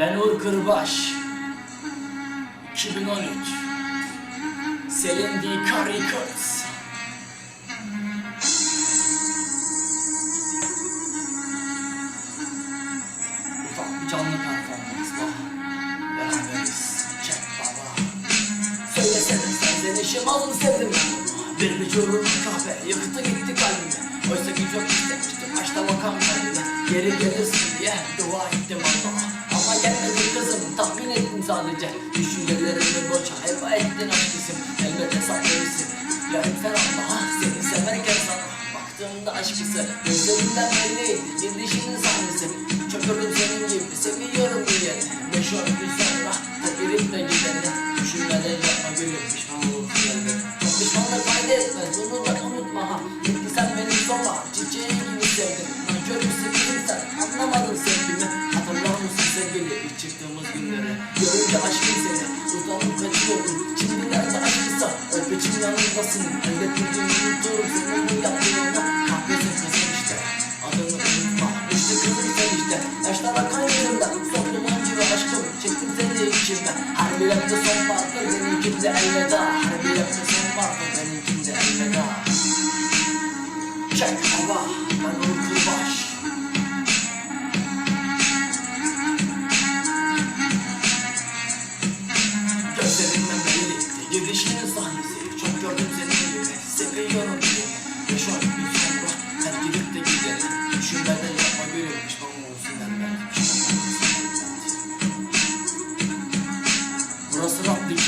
Ben Uğur Kırbaş 2013 Selin D. Records Ufak bir canlı performansla Beraberiz. Çek baba. Söylesene serzenişim alın sevdim bunu. Bir vücudum kahve yıktı gitti kalbimi Oysa ki çok istemiştim açta bakan kalbime. Geri gelirsin diye dua ettim Allah'a sadece Düşüncelerimi boşa heba ettin aşkısın Elbette saklayısın Yarım sen Allah'a seni severken sana Baktığımda aşkısı gözlerinden belliydi Bir dişinin sahnesi. Çökürdüm senin gibi seviyorum diye. Beş on gün sonra takirip de gideni Düşünmeden yapma gülüm pişman olursun elbet. Pişmanlık fayda etmez bunu da unutma ha Görünce aşkım seni. Utanıp kaçıyordum Şimdi nerede aşkısa öpücüm yanındasın. Elbet bir gün unuturum senin yaptığını Kahvesin kızım işte. Adını unutma. İşte kızım sen işte. Yaşlar akan yüzümden Soktum öncü aşkım çektim seni içimden. Her bir yaptı son vardır benimkinde elveda. Her bir yaptı son vardır benimkinde elveda. Çek hava ben uyku baş Gözlerinden belli Gidişinin sahnesi Çok gördüm seni elime Seviyorum seni Ve şu an bir sonra Her gidip de gidelim Düşünmeden yapma gülüm Pişman olsun elbet Burası Rabbim